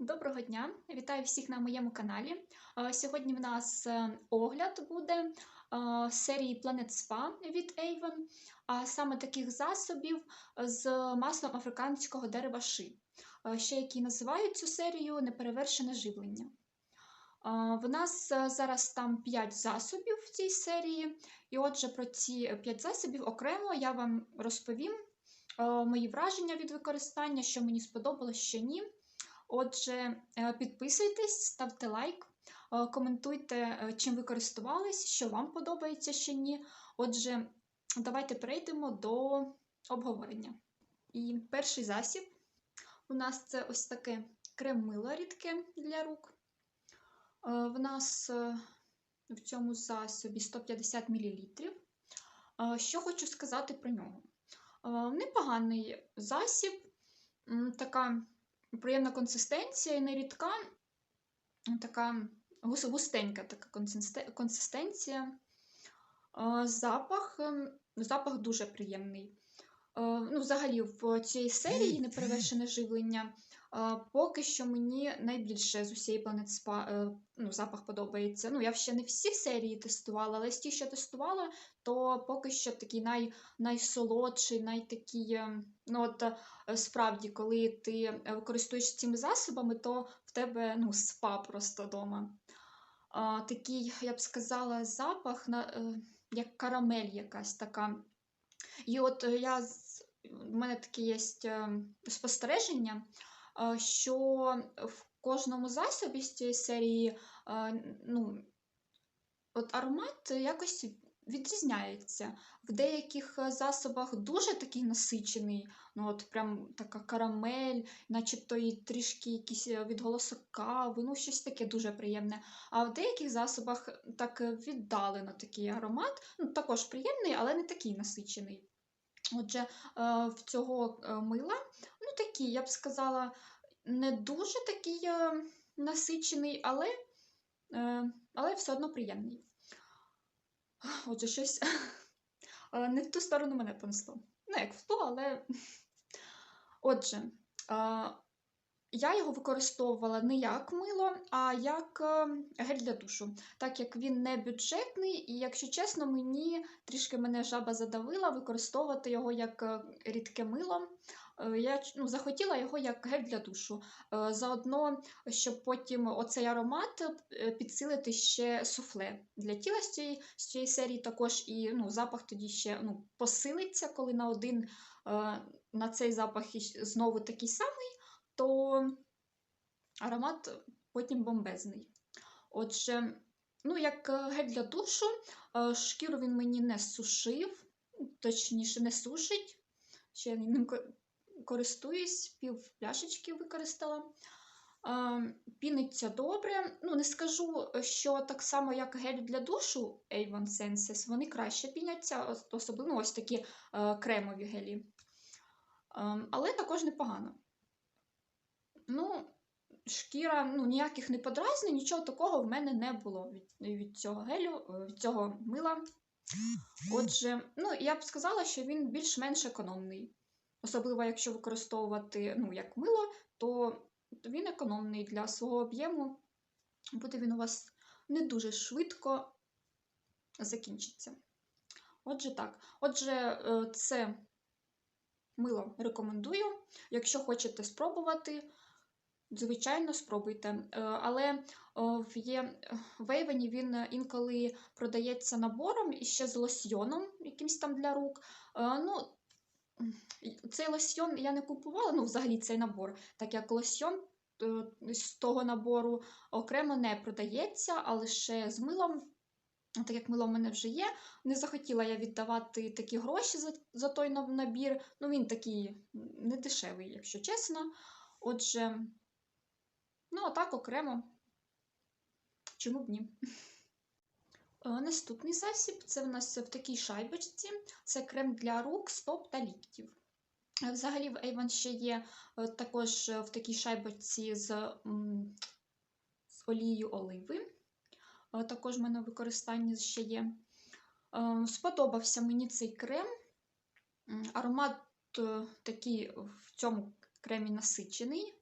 Доброго дня! Вітаю всіх на моєму каналі. Е, Сьогодні в нас е, огляд буде е, серії Planet Spa від Avon, а саме таких засобів з маслом африканського дерева ши, ще які називають цю серію неперевершене живлення. В нас зараз там 5 засобів в цій серії, і отже, про ці 5 засобів окремо я вам розповім мої враження від використання, що мені сподобалось, що ні. Отже, е, підписуйтесь, ставте лайк, е, коментуйте, е, чим ви користувались, що вам подобається ще ні. Отже, давайте перейдемо до обговорення. І перший засіб у нас це ось таке крем-мило рідке для рук. В нас в цьому засобі 150 мл. Що хочу сказати про нього? Непоганий засіб, така приємна консистенція і не рідка, така густенька така консистенція. Запах, ем, запах дуже приємний. Е, Ну, взагалі, в цій серії неперевершене живлення. Поки що мені найбільше з усієї Planet Spa е, ну, запах подобається. Ну, я ще не всі серії тестувала, але з ті, що тестувала, то поки що такий най, найсолодший, найтакий. е, Ну, от е, справді, коли ти користуєшся цими засобами, то в тебе ну, спа просто вдома. Такий, я б сказала, запах, на, як карамель якась така. І от я в мене таке є спостереження, що в кожному засобі з цієї серії е, ну, от аромат якось відрізняється. В деяких е, засобах дуже такий насичений, ну от прям така карамель, начебто і трішки якийсь е, відголосок кави, ну щось таке дуже приємне. А в деяких засобах так е, віддалено такий аромат, ну також приємний, але не такий насичений. Отже, е, в цього е, мила, ну такий, я б сказала, не дуже такий е, насичений, але, але все одно приємний. Отже, щось не в ту сторону мене понесло. Не як в ту, але. Отже, я його використовувала не як мило, а як е, гель для душу, так як він не бюджетний, і, якщо чесно, мені трішки мене жаба задавила використовувати його як е, рідке мило. Е, Я ну, захотіла його як гель для душу. Заодно, щоб потім оцей аромат підсилити ще суфле для тіла з цієї, з цієї серії також і ну, запах тоді ще ну, посилиться, коли на один на цей запах знову такий самий, то аромат потім бомбезний. Отже, ну, як е, гель для душу, е, шкіру він мені не сушив, точніше, не сушить. Ще я ним користуюсь, пів пляшечки використала. Е, Піниться добре. Ну, не скажу, що так само, як гель для душу Avon Senses, вони краще піняться, ос- особливо ось такі кремові гелі. Ем, Але також непогано. Ну, шкіра, ну, ніяких не подразнень, нічого такого в мене не було від, від цього гелю, е, від цього мила. Отже, ну, я б сказала, що він більш-менш економний. Особливо, якщо використовувати ну, як мило, то він економний для свого об'єму. Буде він у вас не дуже швидко закінчиться. Отже, так. Отже, е, це мило рекомендую. Якщо хочете спробувати, звичайно, спробуйте. Е, Але в є в він інколи продається набором і ще з лосьйоном, якимсь там для рук. Е, Ну, цей лосьйон я не купувала, ну, взагалі цей набор, так як лосьйон е, з того набору окремо не продається, а лише з милом. Так як мило в мене вже є, не захотіла я віддавати такі гроші за, за той набір. Ну, він такий не дешевий, якщо чесно. Отже, ну, а так окремо. Чому б ні? Е, Наступний засіб це в нас в такій шайбочці. Це крем для рук, стоп та ліктів. Е, Взагалі в Avon ще є е, також в такій шайбочці з, з олією оливи. Також в мене в використанні ще є. Сподобався мені цей крем. Аромат такий в цьому кремі насичений.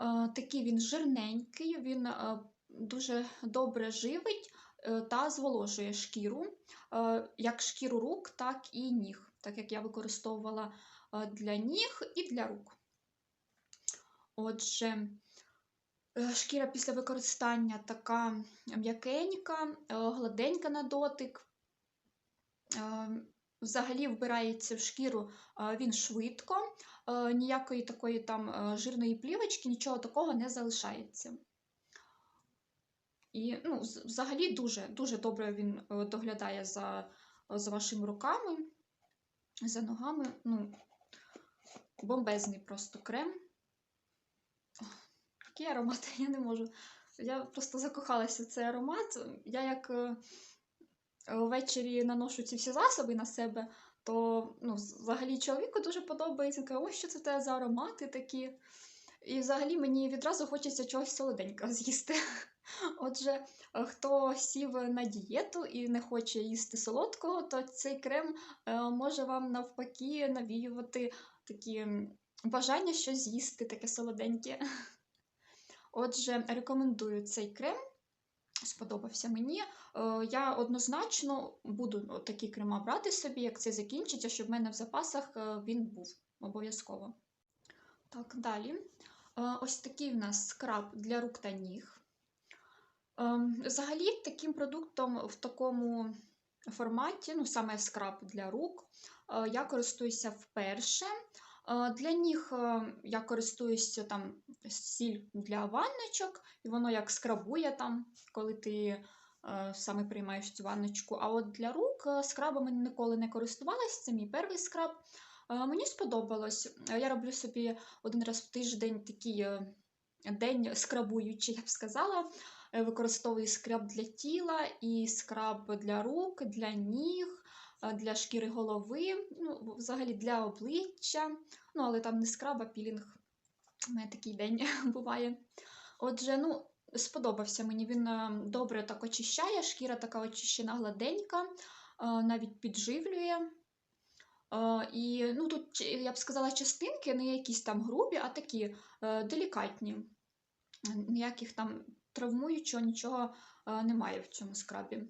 Е, Такий він жирненький, він е, дуже добре живить е, та зволожує шкіру, як шкіру рук, так і ніг, так як я використовувала для ніг і для рук. Отже, шкіра після використання така м'якенька, гладенька на дотик. Взагалі вбирається в шкіру він швидко, ніякої такої там е, жирної плівочки, нічого такого не залишається. І ну, взагалі дуже, дуже добре він е, доглядає за, за вашими руками, за ногами. Ну, бомбезний просто крем. Який аромат, я не можу. Я просто закохалася в цей аромат. Я як е, ввечері наношу ці всі засоби на себе, то ну, взагалі чоловіку дуже подобається. Каже, ось що це тебе за аромати такі. І взагалі мені відразу хочеться чогось солоденького з'їсти. Отже, хто сів на дієту і не хоче їсти солодкого, то цей крем е, може вам навпаки навіювати такі бажання щось з'їсти, таке солоденьке. Отже, рекомендую цей крем. Сподобався мені. Е, Я однозначно буду ну, такі крема брати собі, як це закінчиться, щоб в мене в запасах е, він був обов'язково. Так, далі. Е, Ось такий в нас скраб для рук та ніг. Взагалі, таким продуктом в такому форматі, ну саме скраб для рук, я користуюся вперше. Е, Для ніг е, я користуюся там сіль для ванночок, і воно як скрабує там, коли ти е, саме приймаєш цю ванночку. А от для рук скрабами ніколи не користувалася, це мій перший скраб. Мені сподобалось. Я роблю собі один раз в тиждень такий день скрабуючий, я б сказала. Використовую скраб для тіла і скраб для рук, для ніг, для шкіри голови, ну, взагалі для обличчя. Ну, але там не скраб, а пілінг. У мене такий день буває. Отже, ну, сподобався мені. Він е, добре так очищає, шкіра така очищена гладенька, е, навіть підживлює. Е, І ну, тут, я б сказала, частинки не якісь там грубі, а такі е, делікатні. Ніяких там травмуючого нічого е, немає в цьому скрабі.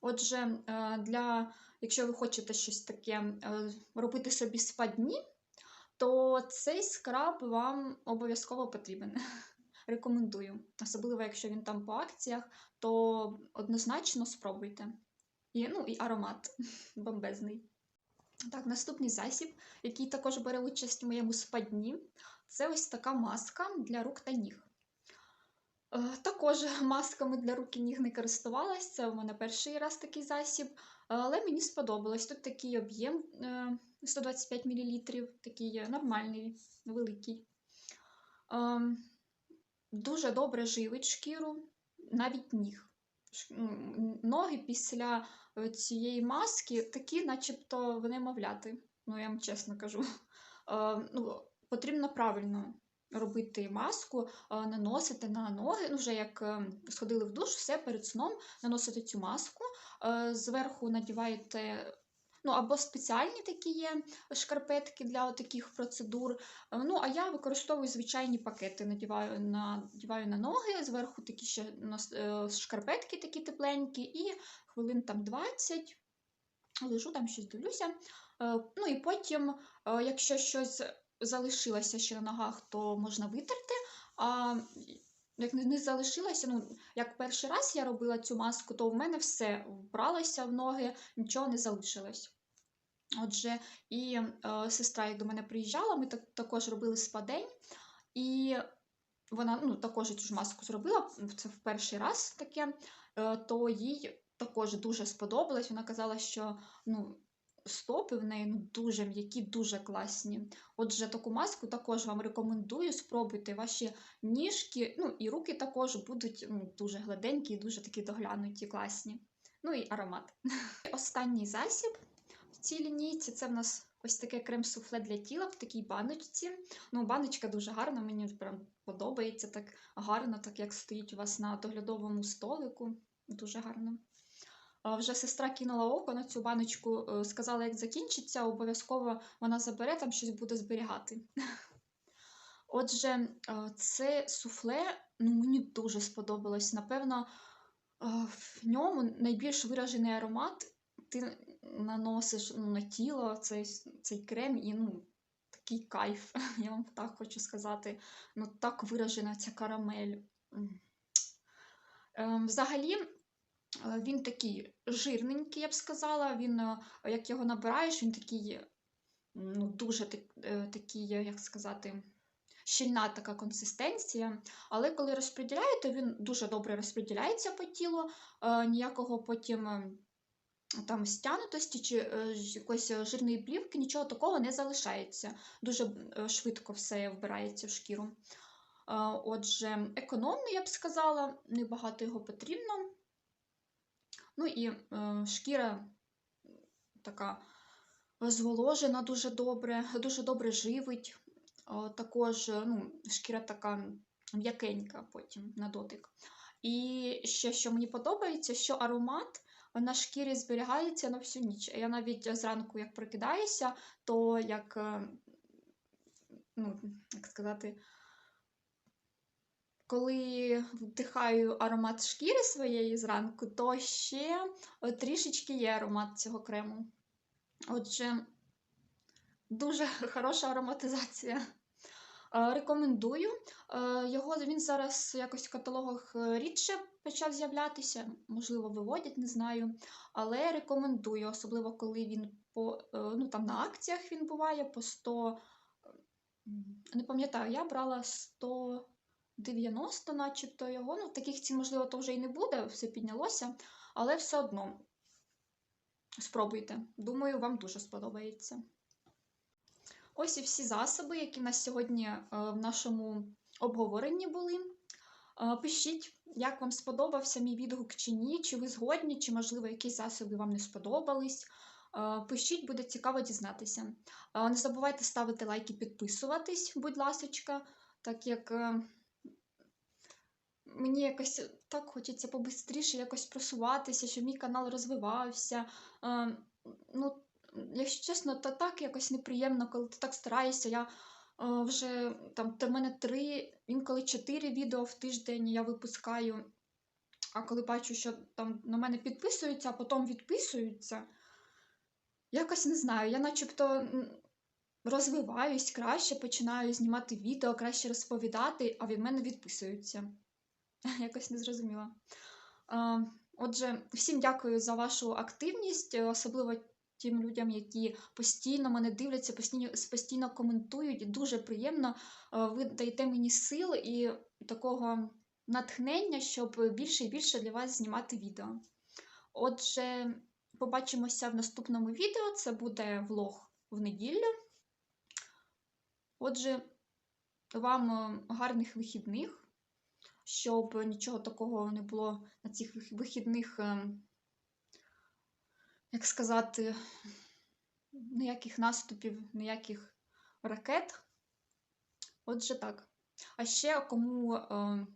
Отже, е, для, якщо ви хочете щось таке е, робити собі спадні, то цей скраб вам обов'язково потрібен. Рекомендую. Особливо, якщо він там по акціях, то однозначно спробуйте. І, ну, і аромат бомбезний. Так, наступний засіб, який також бере участь у моєму спадні, це ось така маска для рук та ніг. Е, Також масками для рук і ніг не користувалась, це у мене перший раз такий засіб, але мені сподобалось. Тут такий об'єм е, 125 мл, такий е, нормальний, великий. Ем, Дуже добре живить шкіру, навіть ніг. Ноги після е, цієї маски такі, начебто в немовляти. Ну, я вам чесно кажу. Е, Ну, потрібно правильно робити маску, е, наносити на ноги. Ну, вже як е, сходили в душ, все перед сном наносити цю маску. е, Зверху надіваєте. Ну, або спеціальні такі є шкарпетки для таких процедур. Е, Ну, а я використовую звичайні пакети, надіваю на, надіваю на ноги, зверху такі ще шкарпетки такі тепленькі, і хвилин там 20 лежу там щось дивлюся. Ну і потім, якщо щось залишилося ще на ногах, то можна витерти. А як не залишилося, ну як перший раз я робила цю маску, то в мене все вбралося в ноги, нічого не залишилось. Отже, і е, сестра, як до мене приїжджала, ми так, також робили спадень, і вона ну, також цю ж маску зробила, це в перший раз таке, е, то їй також дуже сподобалось. Вона казала, що ну, стопи в неї ну, дуже м'які, дуже класні. Отже, таку маску також вам рекомендую. Спробуйте ваші ніжки, ну і руки також будуть ну, дуже гладенькі дуже такі доглянуті, класні. Ну і аромат. Останній засіб в цій лінійці це в нас ось таке крем-суфле для тіла в такій баночці. Ну, баночка дуже гарна, мені прям подобається так гарно, так як стоїть у вас на доглядовому столику. Дуже гарно. Вже сестра кинула око на цю баночку, е, сказала, як закінчиться, обов'язково вона забере, там щось буде зберігати. Отже, е, це суфле ну, мені дуже сподобалось. Напевно, е, в ньому найбільш виражений аромат. Ти наносиш ну, на тіло цей, цей крем і ну, такий кайф, я вам так хочу сказати. Ну, так виражена ця карамель. Ем, Взагалі, він такий жирненький, я б сказала. Він, е, як його набираєш, він такий, ну, дуже е, такий, е, як сказати, щільна така консистенція. Але коли розподіляєте, він дуже добре розподіляється по тілу, е, ніякого потім. е, Там стянутості чи е, якоїсь е, жирної плівки, нічого такого не залишається. Дуже е, швидко все вбирається в шкіру. Е, Отже, економний, я б сказала, небагато його потрібно. Ну і е, шкіра така зволожена дуже добре, дуже добре живить. Е, Також е, ну, шкіра така м'якенька потім на дотик. І ще, що мені подобається, що аромат на шкірі зберігається на всю ніч. Я навіть зранку, як прокидаюся, то як, е, ну, як сказати, коли вдихаю аромат шкіри своєї зранку, то ще е, трішечки є аромат цього крему. Отже, дуже хороша ароматизація. Е, Рекомендую. Е, Його він зараз якось в каталогах рідше почав з'являтися, можливо, виводять, не знаю. Але рекомендую, особливо коли він по, ну, там на акціях він буває по 100. Не пам'ятаю, я брала 190, начебто його. Ну, таких цін, можливо, то вже і не буде, все піднялося, але все одно спробуйте. Думаю, вам дуже сподобається. Ось і всі засоби, які в нас сьогодні е, в нашому обговоренні були. Е, Пишіть, як вам сподобався мій відгук чи ні, чи ви згодні, чи, можливо, якісь засоби вам не сподобались. Е, Пишіть, буде цікаво дізнатися. Не забувайте ставити лайки, підписуватись, будь ласочка, так як мені якось так хочеться побистріше якось просуватися, щоб мій канал розвивався. Е, Ну, якщо чесно, то так якось неприємно, коли ти так стараєшся. Я е, вже там в мене три, інколи чотири відео в тиждень я випускаю. А коли бачу, що там на мене підписуються, а потім відписуються, якось не знаю. Я начебто розвиваюсь краще, починаю знімати відео, краще розповідати, а від мене відписуються. Якось не зрозуміла. Отже, всім дякую за вашу активність, особливо тим людям, які постійно мене дивляться, постійно, постійно коментують. Дуже приємно. Ви даєте мені сил і такого натхнення, щоб більше і більше для вас знімати відео. Отже, побачимося в наступному відео. Це буде влог в неділю. Отже, вам е, гарних вихідних щоб нічого такого не було на цих вихідних, ем, як сказати, ніяких наступів, ніяких ракет. Отже, так. А ще кому, е,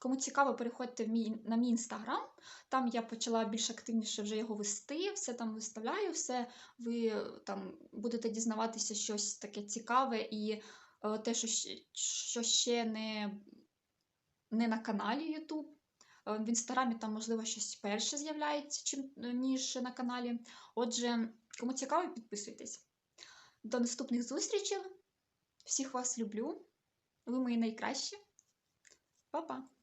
кому цікаво, переходьте в мій, на мій інстаграм. Там я почала більш активніше вже його вести, все там виставляю, все ви там будете дізнаватися щось таке цікаве і е, те, що, що ще не не на каналі YouTube. Е, В інстаграмі там, можливо, щось перше з'являється, е, ніж на каналі. Отже, кому цікаво, підписуйтесь. До наступних зустрічей. Всіх вас люблю. Ви мої найкращі. Па-па!